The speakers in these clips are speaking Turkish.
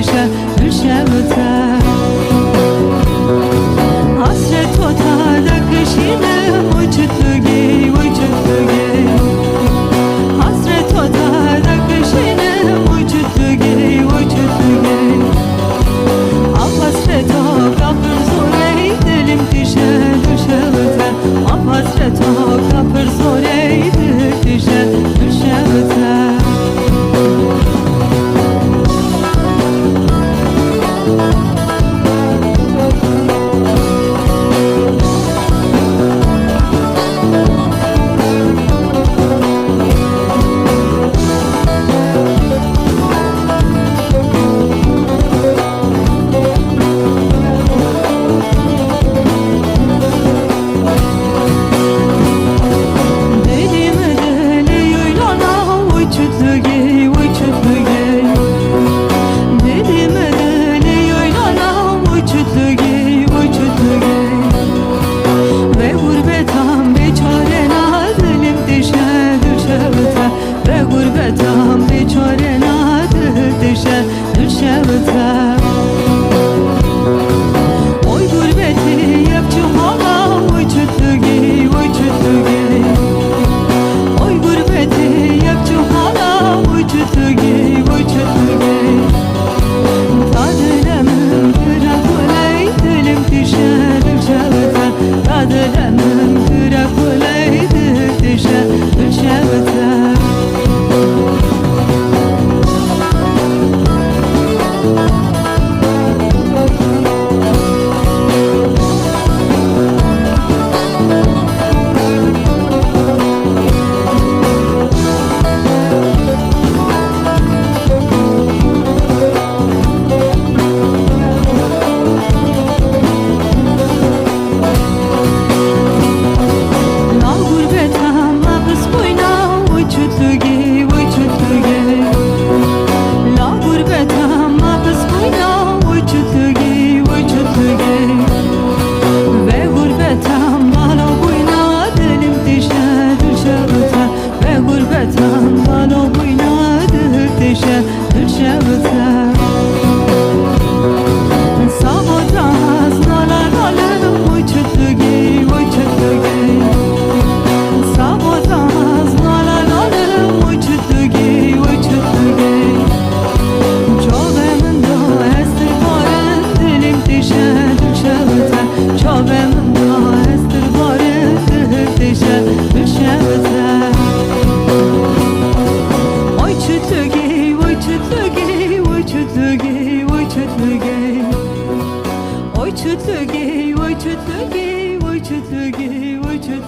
düşe düşe biter şey Te 降落在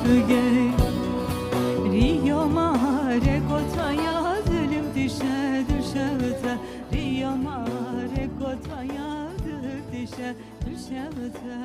Suge Rio mare kotaya dilim düşe düşe öte Rio mare kotaya dil düşe düşe öte